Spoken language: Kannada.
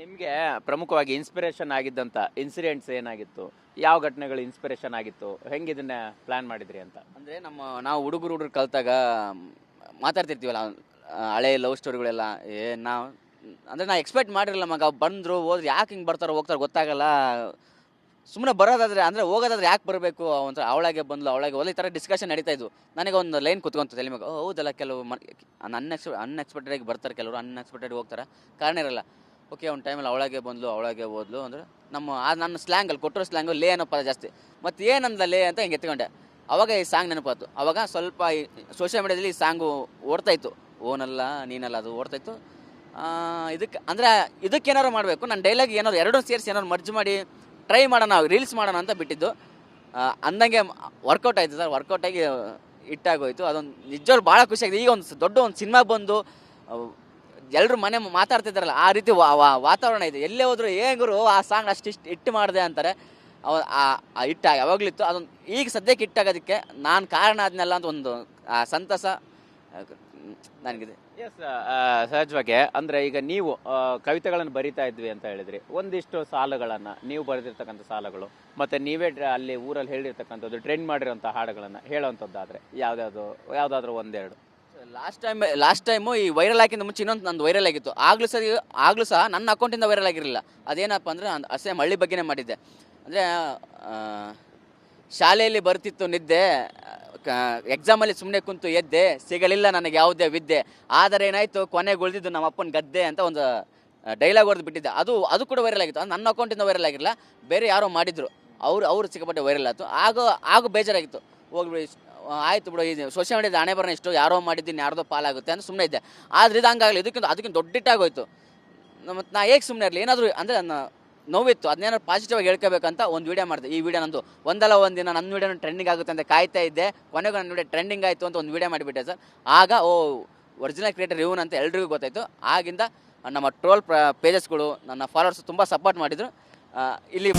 ನಿಮಗೆ ಪ್ರಮುಖವಾಗಿ ಇನ್ಸ್ಪಿರೇಷನ್ ಆಗಿದ್ದಂಥ ಇನ್ಸಿಡೆಂಟ್ಸ್ ಏನಾಗಿತ್ತು? ಯಾವ ಘಟನೆಗಳು ಇನ್ಸ್ಪಿರೇಷನ್ ಆಗಿತ್ತು? ಹೆಂಗೆ ಇದನ್ನ ಪ್ಲಾನ್ ಮಾಡಿದ್ರಿ ಅಂತ? ಅಂದರೆ ನಮ್ಮ, ನಾವು ಹುಡುಗರು ಹುಡುಗರು ಕಲಿತಾಗ ಮಾತಾಡ್ತಿರ್ತೀವಲ್ಲ ಹಳೆ ಲವ್ ಸ್ಟೋರಿಗಳೆಲ್ಲ ಏ ನಾವು ಅಂದರೆ ನಾ ಎಕ್ಸ್ಪೆಕ್ಟ್ ಮಾಡಿರಲಿಲ್ಲ ಮಗ. ಬಂದರು, ಹೋದ್ರೆ, ಯಾಕೆ ಹಿಂಗೆ ಬರ್ತಾರೋ, ಹೋಗ್ತಾರೋ ಗೊತ್ತಾಗಲ್ಲ. ಸುಮ್ಮನೆ ಬರೋದಾದ್ರೆ, ಅಂದರೆ ಹೋಗೋದಾದ್ರೆ ಯಾಕೆ ಬರಬೇಕು? ಒಂಥರ ಅವಳಾಗೆ ಬಂದ್ಲು, ಅವಳಾಗೆ ಹೋದ್ಲು, ಈ ಥರ ಡಿಸ್ಕಷನ್ ನಡೀತಾ ಇದ್ವು. ನನಗೆ ಒಂದು ಲೈನ್ ಕುತ್ಕೊಂತ ತಲೆ ಮಗ ಹೌದಲ್ಲ, ಕೆಲವು ಅನ್ಎಕ್ಸ್ ಅನ್ಎಕ್ಸ್ಪೆಕ್ಟೆಡ್ ಆಗಿ ಬರ್ತಾರೆ, ಕೆಲವರು ಅನ್ಎಕ್ಸ್ಪೆಕ್ಟೆಡ್ ಹೋಗ್ತಾರೆ. ಕಾರಣ ಇರಲ್ಲ. ಓಕೆ, ಒಂದು ಟೈಮಲ್ಲಿ ಅವಳಾಗೆ ಬಂದ್ಲು, ಅವಳಾಗೆ ಓದ್ಲು ಅಂದ್ರೆ ನಮ್ಮ ಆ ನನ್ನ ಸ್ಲ್ಯಾಂಗಲ್ಲಿ ಕೊಟ್ಟಿರೋ ಸ್ಲ್ಯಾಂಗು ಲೇ ಅನ್ನೋ ಪದ ಜಾಸ್ತಿ. ಮತ್ತು ಏನಂದ ಲೇ ಅಂತ ಹಿಂಗೆ ಎತ್ಕೊಂಡೆ. ಅವಾಗ ಈ ಸಾಂಗ್ ನೆನಪಾತು ಅವಾಗ ಸ್ವಲ್ಪ ಈ ಸೋಷಿಯಲ್ ಮೀಡಿಯಾದಲ್ಲಿ ಈ ಸಾಂಗು ಓಡ್ತಾಯಿತ್ತು ಓನಲ್ಲ, ನೀನಲ್ಲ, ಅದು ಓಡ್ತಾಯಿತ್ತು ಇದಕ್ಕೆ ಅಂದರೆ ಇದಕ್ಕೆ ಏನಾರು ಮಾಡಬೇಕು. ನಾನು ಡೈಲಾಗ್ ಏನಾದ್ರು ಎರಡೂ ಸೇರಿಸಿ ಏನಾದ್ರು ಮರ್ಜ್ ಮಾಡಿ ಟ್ರೈ ಮಾಡೋಣ ರೀಲ್ಸ್ ಮಾಡೋಣ ಅಂತ ಬಿಟ್ಟಿದ್ದು. ಅಂದಂಗೆ ವರ್ಕೌಟ್ ಆಯಿತು ಸರ್. ವರ್ಕೌಟಾಗಿ ಹಿಟ್ಟಾಗೋಯ್ತು ಅದೊಂದು ನಿಜವಾಗ್ಲೂ ಭಾಳ ಖುಷಿ ಆಗಿದೆ. ಈಗ ಒಂದು ದೊಡ್ಡ ಒಂದು ಸಿನಿಮಾ ಬಂದು ಎಲ್ಲರೂ ಮನೆ ಮಾತಾಡ್ತಿದ್ದಾರಲ್ಲ, ಆ ರೀತಿ ವಾತಾವರಣ ಇದೆ. ಎಲ್ಲೇ ಹೋದ್ರು ಹೇಗರು ಗುರು, ಆ ಸಾಂಗ್ ಅಷ್ಟು ಇಷ್ಟು ಇಟ್ಟು ಮಾಡಿದೆ ಅಂತಾರೆ. ಅವ ಆ ಹಿಟ್ಟು ಯಾವಾಗಲಿತ್ತು ಅದೊಂದು ಈಗ ಸದ್ಯಕ್ಕೆ ಹಿಟ್ಟಾಗೋದಕ್ಕೆ ನಾನು ಕಾರಣ ಆದ್ನಲ್ಲ ಅಂತ ಒಂದು, ಆ ಸಂತಸ ನನಗಿದೆ. ಎಸ್ ಸಹಜವಾಗಿ. ಅಂದ್ರೆ ಈಗ ನೀವು ಕವಿತೆಗಳನ್ನು ಬರಿತಾ ಇದ್ವಿ ಅಂತ ಹೇಳಿದ್ರಿ. ಒಂದಿಷ್ಟು ಸಾಲುಗಳನ್ನು, ನೀವು ಬರೆದಿರ್ತಕ್ಕಂಥ ಸಾಲುಗಳು, ಮತ್ತೆ ನೀವೇ ಅಲ್ಲಿ ಊರಲ್ಲಿ ಹೇಳಿರ್ತಕ್ಕಂಥದ್ದು ಟ್ರೆಂಡ್ ಮಾಡಿರೋಂಥ ಹಾಡುಗಳನ್ನು ಹೇಳೋವಂಥದ್ದಾದರೆ ಯಾವ್ದಾದ್ರು ಯಾವ್ದಾದ್ರು ಒಂದೆರಡು. ಲಾಸ್ಟ್ ಟೈಮ್ ಲಾಸ್ಟ್ ಟೈಮು ಈ ವೈರಲ್ ಆಗಿಂದ ಮುಂಚೆ ಇನ್ನೊಂದು ನಂದು ವೈರಲ್ ಆಗಿತ್ತು. ಆಗ್ಲೂ ಸರಿ, ಆಗ್ಲೂ ಸಹ ನನ್ನ ಅಕೌಂಟಿಂದ ವೈರಲ್ ಆಗಿರಲಿಲ್ಲ. ಅದೇನಪ್ಪ ಅಂದರೆ ಸೇಮ್ ಹಳ್ಳಿ ಬಗ್ಗೆನೇ ಮಾಡಿದ್ದೆ. ಅಂದರೆ ಶಾಲೆಯಲ್ಲಿ ಬರ್ತಿತ್ತು ನಿದ್ದೆ ಎಕ್ಸಾಮಲ್ಲಿ ಸುಮ್ಮನೆ ಕುಂತು ಎದ್ದೆ, ಸಿಗಲಿಲ್ಲ ನನಗೆ ಯಾವುದೇ ವಿದ್ಯೆ. ಆದರೆ ಏನಾಯಿತು, ಕೊನೆಗೆ ಉಳಿದಿದ್ದು ನಮ್ಮ ಅಪ್ಪನ ಗದ್ದೆ ಅಂತ ಒಂದು ಡೈಲಾಗ್ ಹೊಡೆದು ಬಿಟ್ಟಿದ್ದೆ. ಅದು ಅದು ಕೂಡ ವೈರಲ್ ಆಗಿತ್ತು. ಅದು ನನ್ನ ಅಕೌಂಟಿಂದ ವೈರಲ್ ಆಗಿರಲಿಲ್ಲ. ಬೇರೆ ಯಾರೋ ಮಾಡಿದ್ರು. ಅವರು ಅವರು ಸಿಕ್ಕಪಟ್ಟೆ ವೈರಲ್ ಆಯಿತು. ಆಗ ಆಗ ಬೇಜಾರಾಗಿತ್ತು. ಹೋಗ್ಬಿಡಿ ಆಯ್ತು ಬಿಡು, ಇದು ಸೋಷಿಯಲ್ ಮೀಡಿಯಾದ ಹಣೆ ಬರೋಣ ಇಷ್ಟು ಯಾರೋ ಮಾಡಿದ್ದೀನಿ, ಯಾರ್ದೋ ಪಾಲಾಗುತ್ತೆ ಅಂತ ಸುಮ್ಮನೆ ಇದ್ದೆ. ಆದ್ರೆ ಇದು ಹಂಗಾಗಲಿ, ಇದಕ್ಕಿಂತ ಅದಕ್ಕಿಂತ ದೊಡ್ಡಿಟ್ಟಾಗೋಯ್ತು ಮತ್ತು ನಾ ಹೇಗೆ ಸುಮ್ಮನೆ ಇರಲಿ? ಏನಾದರೂ ಅಂದರೆ ನೋವಿತ್ತು ಅದನ್ನೇನಾದ್ರು ಪಾಸಿಟಿವ್ ಆಗಿ ಹೇಳ್ಕೋಬೇಕಂತ ಒಂದು ವೀಡಿಯೋ ಮಾಡಿದೆ. ಈ ವೀಡಿಯೋ ನಂದು ಒಂದಲ್ಲ ಒಂದಿನ ನನ್ನ ವೀಡಿಯೋ ಟ್ರೆಂಡಿಂಗ್ ಆಗುತ್ತೆ ಅಂತ ಕಾಯ್ತಾ ಇದ್ದೆ. ಕೊನೆಗೂ ನನ್ನ ವಿಡಿಯೋ ಟ್ರೆಂಡಿಂಗ್ ಆಯಿತು ಅಂತ ಒಂದು ವೀಡಿಯೋ ಮಾಡಿಬಿಟ್ಟೆ ಸರ್. ಆಗ, ಓ ಒರಿಜಿನಲ್ ಕ್ರಿಯೇಟರ್ ಇವನು ಅಂತ ಎಲ್ರಿಗೂ ಗೊತ್ತಾಯಿತು. ಆಗಿಂದ ನಮ್ಮ ಟ್ರೋಲ್ ಪೇಜಸ್ಗಳು ನನ್ನ ಫಾಲೋವರ್ಸ್ ತುಂಬ ಸಪೋರ್ಟ್ ಮಾಡಿದರು. ಇಲ್ಲಿ